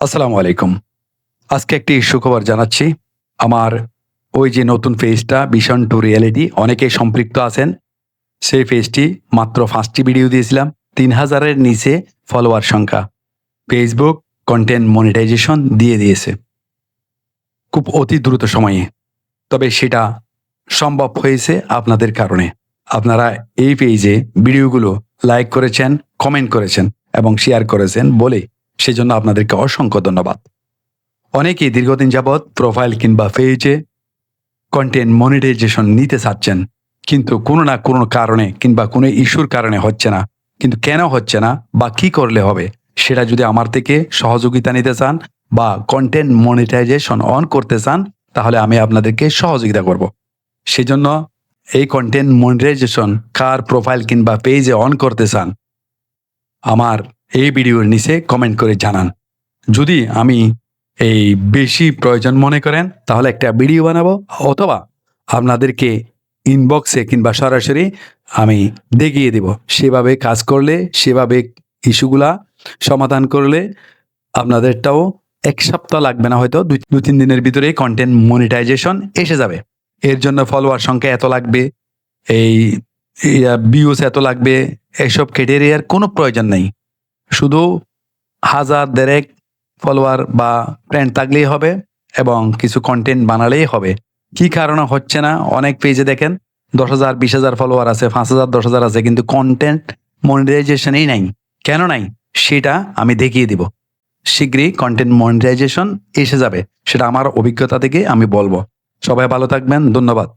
আসসালামু আলাইকুম। আজকে একটি সুখবর জানাচ্ছি। আমার ওই যে নতুন ফেজটা ভিশন টু রিয়েলিটি অনেকেই সম্পৃক্ত আছেন। সেই ফেজটি মাত্র পাঁচটি ভিডিও দিয়েছিলাম, তিন হাজারের নিচে ফলোয়ার সংখ্যা। ফেসবুক কন্টেন্ট মনিটাইজেশন দিয়ে দিয়েছে। খুব অতি দ্রুত সময়ে। তবে সেটা সম্ভব হয়েছে আপনাদের কারণে। আপনারা এই পেজে ভিডিওগুলো লাইক করেছেন কমেন্ট করেছেন এবং শেয়ার করেছেন বলে সেজন্য আপনাদেরকে অসংখ্য ধন্যবাদ। অনেকেই দীর্ঘদিন যাবৎ প্রোফাইল কিংবা পেজে কন্টেন্ট মনিটাইজেশন নিতে চাচ্ছেন, কিন্তু কোনো না কোনো কারণে কিংবা কোনো ইস্যুর কারণে হচ্ছে না। কিন্তু কেন হচ্ছে না বা কি করলে হবে, সেটা যদি আমার থেকে সহযোগিতা নিতে চান বা কন্টেন্ট মনিটাইজেশন অন করতে চান, তাহলে আমি আপনাদেরকে সহযোগিতা করব। সেজন্য এই কন্টেন্ট মনিটাইজেশন কার প্রোফাইল কিংবা পেজে অন করতে চান, আমার এই ভিডিওর নিচে কমেন্ট করে জানান। যদি আমি এই বেশি প্রয়োজন মনে করেন, তাহলে একটা ভিডিও বানাবো, অথবা আপনাদেরকে ইনবক্সে কিংবা সরাসরি আমি দেখিয়ে দেব। সেভাবে কাজ করলে, সেভাবে ইস্যুগুলা সমাধান করলে আপনাদেরটাও এক সপ্তাহ লাগবে না, হয়তো দুই দু তিন দিনের ভিতরে কন্টেন্ট মনিটাইজেশন এসে যাবে। এর জন্য ফলোয়ার সংখ্যা এত লাগবে, এই ভিউস এত লাগবে, এসব ক্যাটেরিয়ার কোনো প্রয়োজন নেই। শুধু হাজার দেড়েক ফলোয়ার বা ফ্রেন্ড থাকলেই হবে এবং কিছু কন্টেন্ট বানালেই হবে। কি কারণে হচ্ছে না? অনেক পেজে দেখেন, দশ হাজার, বিশ হাজার ফলোয়ার আছে, পাঁচ হাজার, দশ হাজার আছে, কিন্তু কন্টেন্ট মনিটাইজেশনই নাই। কেন নাই? সেটা আমি দেখিয়ে দিব। শীঘ্রই কন্টেন্ট মনিটাইজেশন এসে যাবে। সেটা আমার অভিজ্ঞতা থেকে আমি বলব। সবাই ভালো থাকবেন। ধন্যবাদ।